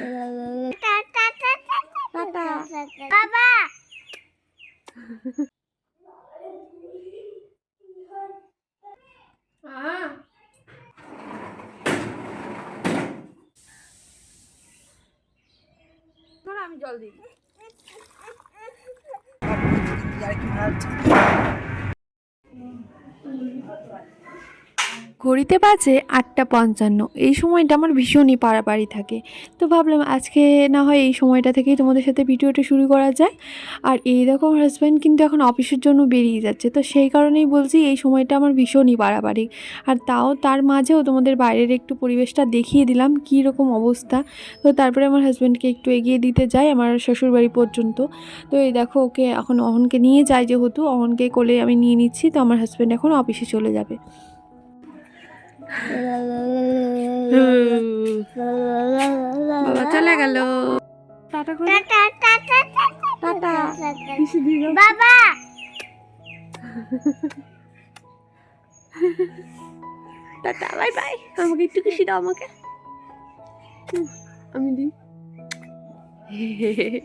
Yeah. ঘড়িতে বাজে আটটা পঞ্চান্ন। এই সময়টা আমার ভীষণই পাড়াপাড়ি থাকে। তো ভাবলাম আজকে না হয় এই সময়টা থেকেই তোমাদের সাথে ভিডিওটা শুরু করা যায়। আর এই রকম হাজব্যান্ড কিন্তু এখন অফিসের জন্য বেরিয়ে যাচ্ছে। তো সেই কারণেই বলছি এই সময়টা আমার ভীষণই পাড়াপাড়ি আর তাও তার মাঝেও তোমাদের বাইরের একটু পরিবেশটা দেখিয়ে দিলাম কী রকম অবস্থা। তো তারপরে আমার হাজব্যান্ডকে একটু এগিয়ে দিতে যাই আমার শ্বশুরবাড়ি পর্যন্ত। তো এই দেখো ওকে এখন অহনকে নিয়ে যাই যেহেতু, অহনকে কোলে আমি নিয়ে নিচ্ছি। তো আমার হাজব্যান্ড এখন অফিসে চলে যাবে। বাবা চলে গেল। Tata tata? বাবা। Tata bye bye. আমাকে একটু খুশি দাও আমাকে। আমি দিই।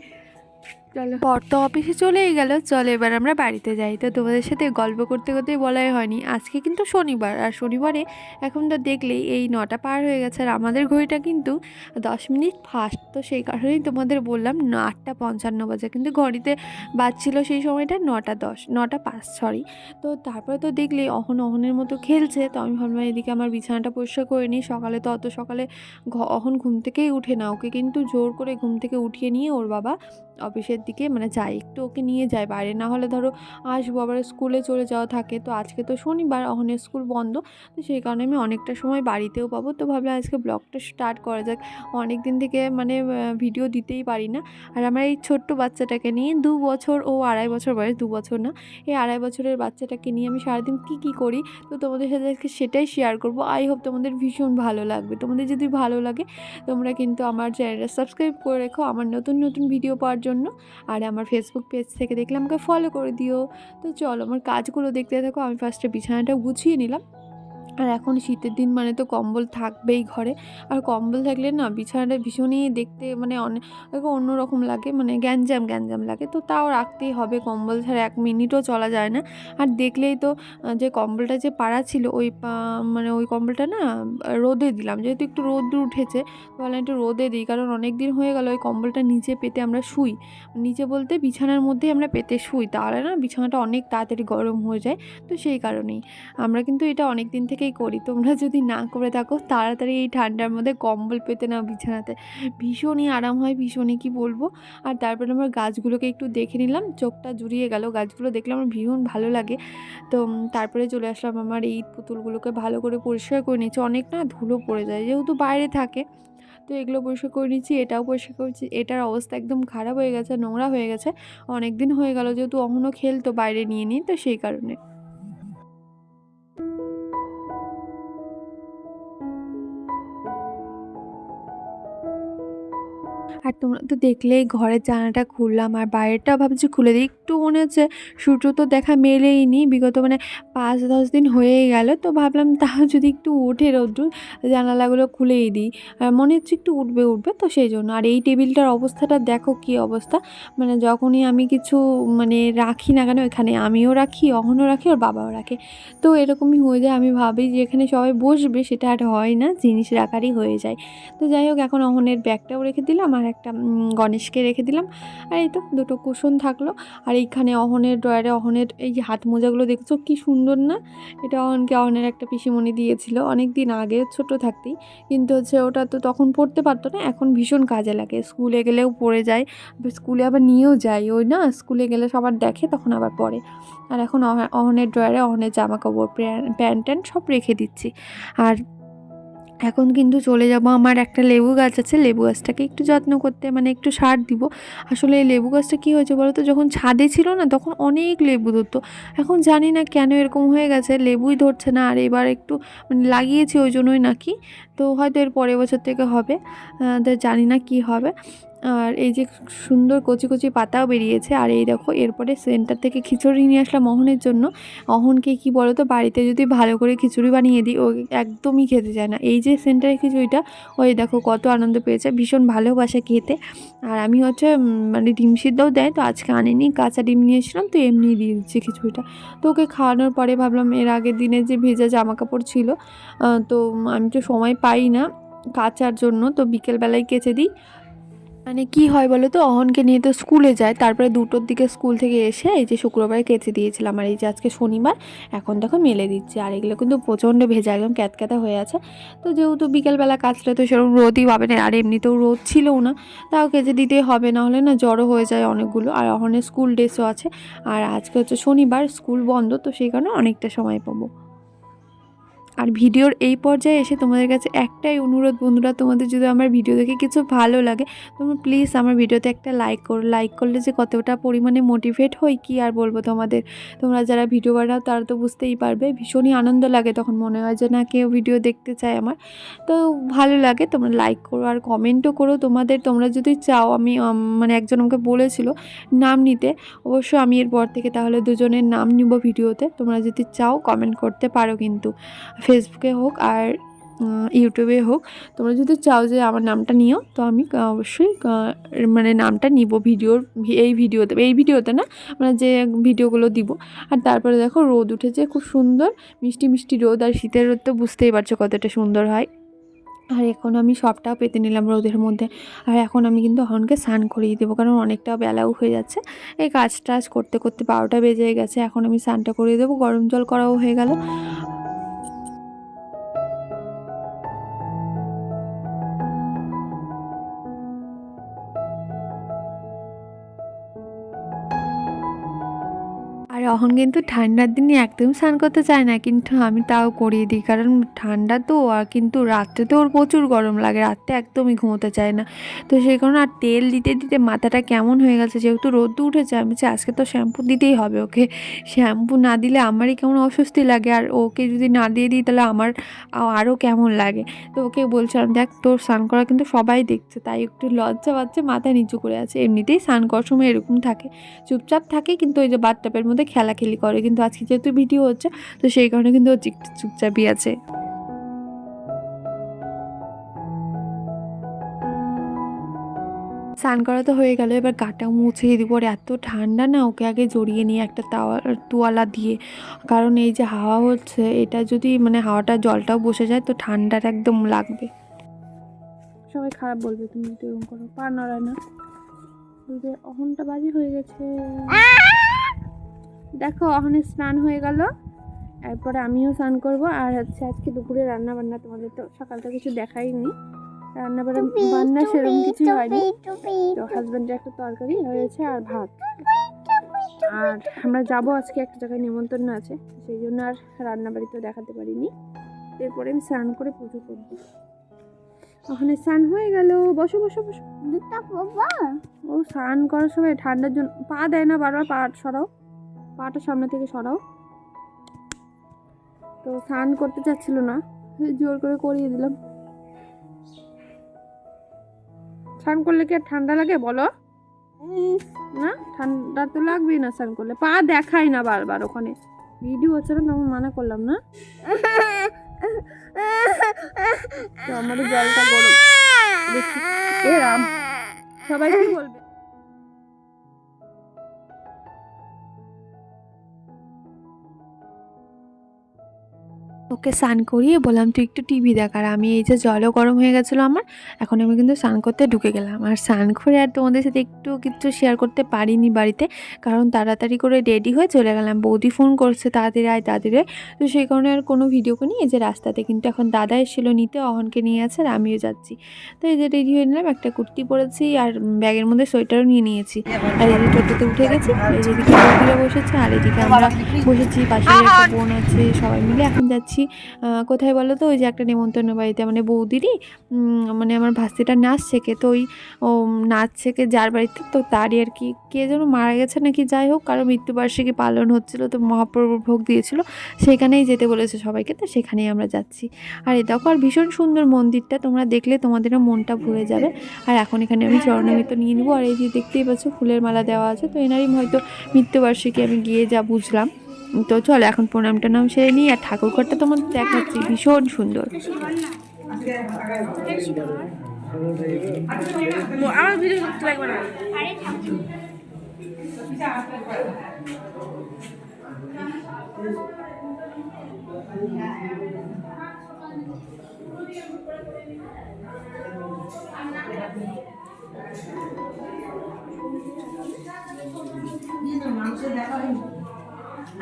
চলো। পর তো অফিসে চলেই গেল। চলো, এবার আমরা বাড়িতে যাই। তো তোমাদের সাথে গল্প করতে করতে বলাই হয়নি। আজকে কিন্তু শনিবার, আর শনিবারে এখন তো দেখলেই এই নটা পার হয়ে গেছে। আর আমাদের ঘড়িটা কিন্তু দশ মিনিট ফাস্ট তো সেই কারণেই তোমাদের বললাম আটটা পঞ্চান্ন বাজে। কিন্তু ঘড়িতে বাজছিল সেই সময়টা নটা দশ, নটা পাঁচ সরি তো তারপরে তো দেখলে অহন অহনের মতো খেলছে। তো আমি ভাবলাম এদিকে আমার বিছানাটা পরিষ্কার করে নিই। সকালে তো অত সকালে অহন ঘুম থেকেই উঠে না। ওকে কিন্তু জোর করে ঘুম থেকে উঠিয়ে নিয়ে ওর বাবা অফিসের দিকে মানে যাই, একটু ওকে নিয়ে যায় বাইরে না হলে ধরো আসব, আবার স্কুলে চলে যাওয়া থাকে। তো আজকে তো শনিবার অহনের স্কুল বন্ধ। তো সেই কারণে আমি অনেকটা সময় বাড়িতেও পাবো। তো ভাবলাম আজকে ব্লগটা স্টার্ট করা যাক। অনেক দিন থেকে মানে ভিডিও দিতেই পারি না। আর আমার এই ছোট্ট বাচ্চাটাকে নিয়ে দু বছর, ও আড়াই বছর বয়স, দু বছর না, এই আড়াই বছরের বাচ্চাটাকে নিয়ে আমি সারাদিন কী কী করি? তো তোমাদের সাথে আজকে সেটাই শেয়ার করব। আই হোপ তোমাদের ভীষণ ভালো লাগবে। তোমাদের যদি ভালো লাগে, তোমরা কিন্তু আমার চ্যানেলটা সাবস্ক্রাইব করে রেখো। আমার নতুন নতুন ভিডিও পাওয়ার জন্য। আর আমার ফেসবুক পেজ থেকে দেখলে আমাকে ফলো করে দিও। তো চলো, আমার কাজগুলো দেখতে থাকো, আমি ফার্স্টে বিছানাটা গুছিয়ে নিলাম। আর এখন শীতের দিন মানে তো কম্বল থাকবেই ঘরে। আর কম্বল থাকলে না বিছানাটা ভীষণই দেখতে মানে অনেক অন্যরকম লাগে মানে গ্যাঞ্জাম গ্যাঞ্জাম লাগে। তো তাও রাখতেই হবে, কম্বল ছাড়া এক মিনিটও চলা যায় না। আর দেখলেই তো যে কম্বলটা যে পাড়া ছিল, ওই মানে ওই কম্বলটা না রোদে দিলাম। যেহেতু একটু রোদ উঠেছে ভাবলাম একটু রোদে দিই, কারণ অনেক দিন হয়ে গেল ওই কম্বলটা নিচে পেতে আমরা শুই। নিচে বলতে বিছানার মধ্যেই আমরা পেতে শুই। তাহলে না বিছানাটা অনেক তাড়াতাড়ি গরম হয়ে যায়, তো সেই কারণেই। আমরা কিন্তু এটা অনেক দিন থেকেই করি। তোমরা যদি না করে থাকো, তাড়াতাড়ি এই ঠান্ডার মধ্যে কম্বল পেতে নাও বিছানাতে। ভীষণই আরাম হয়, ভীষণই কি বলব। আর তারপরে আমার গাছগুলোকে একটু দেখে নিলাম, চোখটা জুড়িয়ে গেল। গাছগুলো দেখলে আমার ভীষণ ভালো লাগে। তো তারপরে চলে আসলাম আমার এই পুতুলগুলোকে ভালো করে পরিষ্কার করে নিচ্ছি অনেক না ধুলো পড়ে যায়, যেহেতু বাইরে থাকে। তো এগুলো পরিষ্কার করে নিচ্ছি এটাও পরিষ্কার করছি এটার অবস্থা একদম খারাপ হয়ে গেছে, নোংরা হয়ে গেছে। অনেক দিন হয়ে গেল, যেহেতু অহনও খেলতো বাইরে নিয়ে নিই তো সেই কারণে। আর তোমরা তো দেখলেই ঘরের জানালাটা খুললাম আর বাইরেটাও ভাবছি খুলে দিই। একটু মনে হচ্ছে সূর্য তো দেখা মেলেই নি, বিগত মানে পাঁচ দশ দিন হয়েই গেল, তো ভাবলাম তাও যদি একটু ওঠে রোদ্দুর জানালাগুলো খুলেই দিই। মনে হচ্ছে একটু উঠবে উঠবে তো সেই জন্য। আর এই টেবিলটার অবস্থাটা দেখো কী অবস্থা। মানে যখনই আমি কিছু মানে রাখি না কেন, এখানে আমিও রাখি, অহনও রাখি, ওর বাবাও রাখে। তো এরকমই হয়ে যায়, আমি ভাবি যে এখানে সবাই বসবে, সেটা আর হয় না, জিনিস রাখারই হয়ে যায়। তো যাই হোক, এখন অহনের ব্যাগটাও রেখে দিলাম আর একটা গণেশকে রেখে দিলাম। আর এই তো দুটো কুশন থাকল। আর এইখানে অহনের ড্রয়ারে অহনের এই যে হাত মোজাগুলো দেখছ? কি সুন্দর না? এটা অহনকে অহনের একটা পিসিমণি দিয়েছিল অনেক দিন আগে, ছোট থাকতেই। কিন্তু হচ্ছে ওটা তো তখন পড়তে পারতো না, এখন ভীষণ কাজে লাগে। স্কুলে গেলেও পড়ে যায় স্কুলে আবার নিয়েও যায়। ওই না, স্কুলে গেলে সবার দেখে, তখন আবার পড়ে। আর এখন অহ- অহনের ড্রয়ারে অহনের জামা কাপড় প্যান্ট ট্যান্ট সব রেখে দিচ্ছি। আর এখন কিন্তু চলে যাব আমার একটা লেবু গাছ আছে, লেবু গাছটাকে একটু যত্ন করতে মানে একটু সার দিব। আসলে এই লেবু গাছটা কী হয়েছে বলো তো যখন ছাদে ছিল না, তখন অনেক লেবু ধরতো। এখন জানি না কেন এরকম হয়ে গেছে, লেবুই ধরছে না, আর এবার একটু মানে লাগিয়েছি ওই জন্যই নাকি। তো হয়তো এর পরের বছর থেকে হবে জানি না কি হবে। আর এই যে সুন্দর কচি কচি পাতাও বেরিয়েছে। আর এই দেখো, এরপরে সেন্টার থেকে খিচুড়ি নিয়ে আসলাম অহনের জন্য। অহনকে কি বলো তো বাড়িতে যদি ভালো করে খিচুড়ি বানিয়ে দিই, ও একদমই খেতে চায় না। এই যে সেন্টারের খিচুড়িটা, ওই দেখো কত আনন্দ পেয়েছে, ভীষণ ভালোবাসে খেতে। আর আমি হচ্ছে মানে ডিম সিদ্ধও দেয়, তো আজকে আনিনি, কাঁচা ডিম নিয়ে এসেছিলাম, তো এমনি দিয়ে দিচ্ছি খিচুড়িটা। তো ওকে খাওয়ানোর পরে ভাবলাম, এর আগের দিনে যে ভেজা জামা কাপড় ছিল তো আমি তো সময় পাই না কাচার জন্য, তো বিকেলবেলায় কেচে দিই। মানে কি হয় বলো তো? অহনকে নিয়ে তো স্কুলে যায়। তারপরে দুটোর দিকে স্কুল থেকে এসে এই যে শুক্রবারে কেচে দিয়েছিলাম। আর এই যে আজকে শনিবার, এখন দেখো মেলে দিচ্ছে। আর এগুলো কিন্তু প্রচণ্ড ভেজা, একদম ক্যাতক্যাতা হয়ে আছে। তো যেহেতু বিকেলবেলা কাচলে তো সেরকম রোদই পাবে না, আর এমনিতেও রোদ ছিলও না, তাও কেচে দিতেই হবে। না হলে না জড়ো হয়ে যায় অনেকগুলো। আর অহনের স্কুল ড্রেসও আছে। আর আজকে হচ্ছে শনিবার, স্কুল বন্ধ, তো সেই কারণে অনেকটা সময় পাবো। আর ভিডিওর এই পর্যায়ে এসে তোমাদের কাছে একটাই অনুরোধ, বন্ধুরা, তোমাদের যদি আমার ভিডিও দেখে কিছু ভালো লাগে, তোমরা প্লিজ আমার ভিডিওতে একটা লাইক করো। লাইক করলে যে কতটা পরিমাণে মোটিভেট হই, কি আর বলব তোমাদের? তোমরা যারা ভিডিও বানাও, তারা তো বুঝতেই পারবে। ভীষণই আনন্দ লাগে তখন, মনে হয় যে না, কেউ ভিডিও দেখতে চায় আমার। তো ভালো লাগে, তোমরা লাইক করো আর কমেন্টও করো। তোমাদের, তোমরা যদি চাও, আমি মানে একজন আমাকে বলেছিল নাম নিতে, অবশ্য আমি এরপর থেকে তাহলে দুজনের নাম নিব ভিডিওতে। তোমরা যদি চাও কমেন্ট করতে পারো কিন্তু। ফেসবুকে হোক আর ইউটিউবে হোক, তোমরা যদি চাও যে আমার নামটা নিও, তো আমি অবশ্যই মানে নামটা নিব ভিডিওর, এই ভিডিওতে এই ভিডিওতে না মানে যে ভিডিওগুলো দিব। আর তারপরে দেখো রোদ উঠেছে, খুব সুন্দর, মিষ্টি মিষ্টি রোদ, আর শীতের রোদ তো বুঝতেই পারছ কতটা সুন্দর হয়। আর এখন আমি সবটাও পেতে নিলাম রোদের মধ্যে, আর এখন আমি কিন্তু হনকে স্নান করিয়ে দেবো, কারণ অনেকটা বেলাও হয়ে যাচ্ছে। এই কাজ টাজ করতে করতে বারোটা বেজে গেছে, এখন আমি স্নানটা করিয়ে দেবো, গরম জল করাও হয়ে গেল। অহন কিন্তু ঠান্ডার দিনে একদম স্নান করতে চায় না, কিন্তু আমি তাও করিয়ে দিই। কারণ ঠান্ডা তো, আর কিন্তু রাত্রে তো ওর প্রচুর গরম লাগে, রাত্রে একদমই ঘুমোতে চায় না। তো সেই কারণে আর তেল দিতে দিতে মাথাটা কেমন হয়ে গেছে, যেহেতু রোদ উঠেছে, আমি চাই আজকে তো শ্যাম্পু দিতেই হবে ওকে। শ্যাম্পু না দিলে আমারই কেমন অস্বস্তি লাগে, আর ওকে যদি না দিয়ে দিই তাহলে আমার আরও কেমন লাগে। তো ওকে বলছিলাম, দেখ, তোর স্নান করা কিন্তু সবাই দেখছে, তাই একটু লজ্জা পাচ্ছে, মাথা নিচু করে আছে। এমনিতেই স্নান করার সময় এরকম থাকে, চুপচাপ থাকে, কিন্তু ওই যে বাথটাপের মধ্যে খেলাখেলি করে। কিন্তু আজকে যেহেতু ভিডিও হচ্ছে, তো সেই কারণে কিন্তু ও চুপচাপই আছে। স্নান করা তো হয়ে গেল, এবার গাটা মুছিয়ে দিব। আর এত ঠান্ডা না, ওকে আগে জড়িয়ে নিয়ে একটা তাওয়া তোয়ালা দিয়ে। কারণ এই যে হাওয়া হচ্ছে, এটা যদি মানে হাওয়াটা, জলটাও বসে যায়, তো ঠান্ডাটা একদম লাগবে। সবাই খারাপ বলবে তুমি এরকম করো। পা নড়ায় না। অহনটা বাজি হয়ে গেছে। দেখো অহনের স্নান হয়ে গেল। এরপরে আমিও স্নান করব। আর হচ্ছে আজকে দুপুরে রান্না বান্না তোমাদের তো সকালটা কিছু দেখাইনি। রান্না বান্না বান্না সেরকম কিছু হয়নি। তো হাজব্যান্ডের একটা তরকারি হয়েছে আর ভাত। আর আমরা যাব আজকে একটা জায়গায় নিমন্ত্রণ আছে। সেই জন্য আর রান্না বাড়িতে দেখাতে পারিনি। এরপরে আমি স্নান করে পুজো করব। ওখানে স্নান হয়ে গেল। বসো বসো বসো। ও স্নান করার সময় ঠান্ডার জন্য পা দেয় না বারবার পা সরাও। পাটা সামনে থেকে সরাও। তো স্নান করতে চাচ্ছিল না জোর করে করিয়ে দিলাম। স্নান করলে কি আর ঠান্ডা লাগে বলো? না, ঠান্ডা তো লাগবেই না স্নান করলে। পা দেখাই না বারবার ওখানে। ভিডিও হচ্ছে না তখন মানা করলাম না? তো আমাদের জলটা গরম। সবাই কি বলবে? ওকে স্নান করিয়ে বললাম, তুই একটু টিভি দেখ। আর আমি এই যে জলও গরম হয়ে গেছিল আমার, এখন আমি কিন্তু স্নান করতে ঢুকে গেলাম। আর স্নান করে আর তোমাদের সাথে একটু কিছু শেয়ার করতে পারিনি বাড়িতে, কারণ তাড়াতাড়ি করে রেডি হয়ে চলে গেলাম। বৌদি ফোন করছে তাড়াতাড়ি আয় তাদের তো সেই কারণে আর কোনো ভিডিও করিনি, এই যে রাস্তাতে কিন্তু এখন দাদা এসেছিল নিতে, অহনকে নিয়ে আছে আর আমিও যাচ্ছি। তো এই যে রেডি হয়ে নিলাম, একটা কুর্তি পরেছি আর ব্যাগের মধ্যে সোয়েটারও নিয়ে নিয়েছি। আর এই টোটোতে উঠে গেছি এই যে বসেছে, আর এদিকে আমরা বসেছি পাশে বোন আছে, সবাই মিলে এখন যাচ্ছি। যাচ্ছি কোথায় বলো তো? ওই যে একটা নেমন্তন্ন বাড়িতে মানে বৌদিরই মানে আমার ভাস্তিটা নাচ শেখে। তো ওই, ও, নাচ শেখে যার বাড়িতে, তো তারই আর কি। কে যেন মারা গেছে নাকি, যাই হোক, কারও মৃত্যুবার্ষিকী পালন হচ্ছিল, তো মহাপ্রভুর ভোগ দিয়েছিল, সেখানেই যেতে বলেছে সবাইকে, তো সেখানেই আমরা যাচ্ছি। আর এ দেখো, আর ভীষণ সুন্দর মন্দিরটা, তোমরা দেখলে তোমাদেরও মনটা ভরে যাবে। আর এখন এখানে আমি চরণামৃত নিয়ে নেব, আর এই যে দেখতেই পাচ্ছ, ফুলের মালা দেওয়া আছে, তো এনারই হয়তো মৃত্যুবার্ষিকী আমি গিয়ে যা বুঝলাম। তো চলো, এখন প্রণাম টনাম সেরে নিই, আর ঠাকুর ঘরটা তোমাদের দেখাচ্ছি, ভীষণ সুন্দর। লাগবে না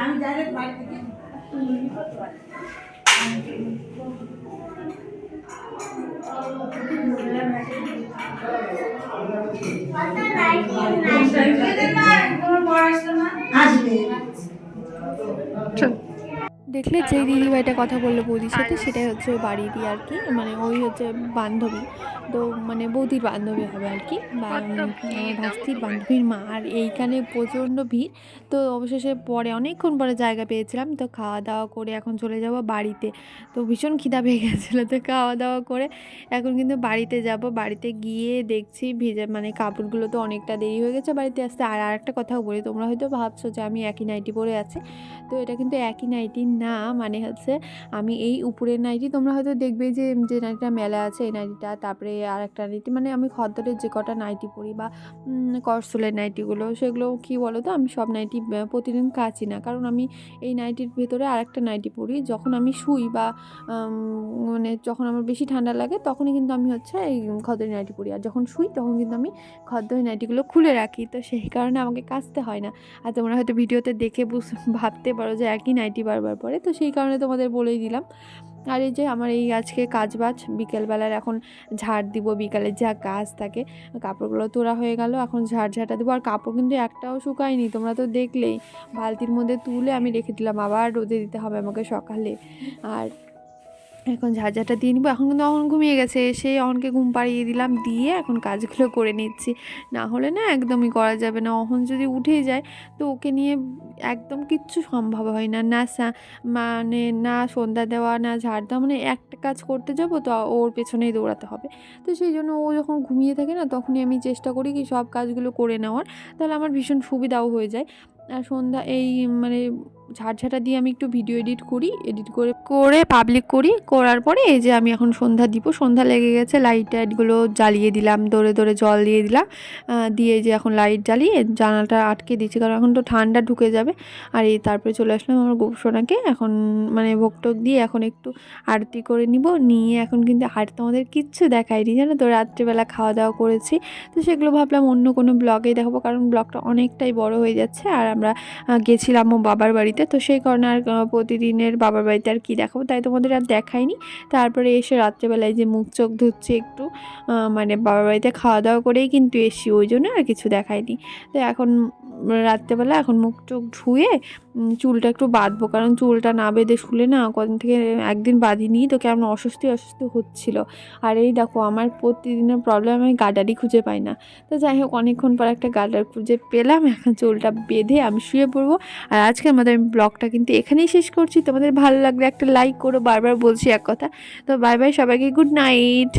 আমি ডাইরেক্ট বাইরে থেকে আসবে দেখলে যে দিদিভাইটা কথা বলল বৌদির সাথে সেটাই হচ্ছে ওই বাড়িরই আর কি। মানে ওই হচ্ছে বান্ধবী। তো মানে বৌদির বান্ধবী হবে আর কি বা ভাস্তির বান্ধবীর মা। আর এইখানে প্রচণ্ড ভিড়। তো অবশেষে পরে অনেকক্ষণ পরে জায়গা পেয়েছিলাম। তো খাওয়া দাওয়া করে এখন চলে যাব বাড়িতে। তো ভীষণ খিদা পেয়ে গেছিল। তো খাওয়া দাওয়া করে এখন কিন্তু বাড়িতে যাব। বাড়িতে গিয়ে দেখছি ভিজে মানে কাপড়গুলো তো অনেকটা দেরি হয়ে গেছে বাড়িতে আসতে। আর আরেকটা কথাও বলি তোমরা হয়তো ভাবছ যে আমি একই নাইটি পরে আছি। তো এটা কিন্তু একই নাইটি না মানে হচ্ছে আমি এই উপরের নাইটি তোমরা হয়তো দেখবে যে যে নাইটিটা মেলা আছে, এই নাইটিটা, তারপরে আর একটা নাইটি মানে আমি খদ্দরের যে কটা নাইটি পরি বা করসলের নাইটিগুলো, সেগুলো কি বলো তো আমি সব নাইটি প্রতিদিন কাচি না। কারণ আমি এই নাইটির ভেতরে আর একটা নাইটি পরি, যখন আমি শুই বা মানে যখন আমার বেশি ঠান্ডা লাগে, তখনই কিন্তু আমি হচ্ছে এই খদ্দরের নাইটি পরি। আর যখন শুই, তখন কিন্তু আমি খদ্দরের নাইটিগুলো খুলে রাখি। তো সেই কারণে আমাকে কাচতে হয় না। আর তোমরা হয়তো ভিডিওতে দেখে বুঝ, ভাবতে পারো যে একই নাইটি বারবার পরে। তো সেই কারণে তোমাদের বলেই দিলাম। আর এই যে আমার এই আজকে কাজ বাজ বিকেলবেলার এখন ঝাড় দিব, বিকালে যা কাজ থাকে, কাপড়গুলো তোরা হয়ে গেল, এখন ঝাড় ঝাঁটা দেবো। আর কাপড় কিন্তু একটাও শুকায়নি, তোমরা তো দেখলেই। বালতির মধ্যে তুলে আমি রেখে দিলাম, আবার রোদে দিতে হবে আমাকে সকালে। আর এখন ঝাঁঝাটা দিয়ে নিবো, এখন কিন্তু অহন ঘুমিয়ে গেছে। এসে অহনকে ঘুম পাড়িয়ে দিলাম, দিয়ে এখন কাজগুলো করে নিচ্ছি। না হলে না একদমই করা যাবে না। অহন যদি উঠে যায়, তো ওকে নিয়ে একদম কিচ্ছু সম্ভব হয় না। না মানে না সন্ধ্যা দেওয়া, না ঝাড় দেওয়া মানে একটা কাজ করতে যাব, তো ওর পেছনেই দৌড়াতে হবে। তো সেই জন্য ও যখন ঘুমিয়ে থাকে না, তখনই আমি চেষ্টা করি কি সব কাজগুলো করে নেওয়ার। তাহলে আমার ভীষণ সুবিধাও হয়ে যায়। আর সন্ধ্যা এই মানে ঝাড়ঝাঁটা দিয়ে আমি একটু ভিডিও এডিট করি এডিট করে করে পাবলিক করি, করার পরে এই যে আমি এখন সন্ধ্যা দিব, সন্ধ্যা লেগে গেছে লাইট টাইটগুলো জ্বালিয়ে দিলাম দৌড়ে দৌড়ে জল দিয়ে দিলাম দিয়ে যে এখন লাইট জ্বালিয়ে জানালাটা আটকে দিচ্ছি কারণ এখন তো ঠান্ডা ঢুকে যাবে। আর এই তারপরে চলে আসলাম আমার গোপসোনাকে, এখন মানে ভোগটোক দিয়ে এখন একটু আরতি করে নিব, নিয়ে এখন কিন্তু আর তোমাদের কিচ্ছু দেখায়নি জানো তো, রাত্রিবেলা খাওয়া দাওয়া করেছি। তো সেগুলো ভাবলাম অন্য কোনো ব্লগেই দেখাবো, কারণ ব্লগটা অনেকটাই বড় হয়ে যাচ্ছে, আর আমরা গেছিলাম ও বাবার বাড়িতে। তো সেই কারণে আর প্রতিদিনের বাবার বাড়িতে আর কী দেখাবো, তাই তোমাদের আর দেখাইনি। তারপরে এসে রাত্রেবেলায় যে মুখ চোখ ধুচ্ছে একটু মানে বাবার বাড়িতে খাওয়া দাওয়া করেই কিন্তু এসি ওই জন্য আর কিছু দেখায়নি তো এখন রাত্রেবেলা এখন মুখ চোখ ধুয়ে চুলটা একটু বাঁধবো। কারণ চুলটা না বেঁধে শুলে না কদিন থেকে একদিন বাঁধিনি, তো কেমন অস্বস্তি অস্বস্তি হচ্ছিল। আর এই দেখো, আমার প্রতিদিনের প্রবলেম আমি গাডারই খুঁজে পাই না। তো যাই হোক, অনেকক্ষণ পর একটা গাডার খুঁজে পেলাম, এখন চুলটা বেঁধে আমি শুয়ে পড়ব। আর আজকে আমাদের আমি ব্লগটা কিন্তু এখানেই শেষ করছি। তোমাদের ভালো লাগলে একটা লাইক করো, বারবার বলছি এক কথা। তো বাই বাই সবাইকে গুড নাইট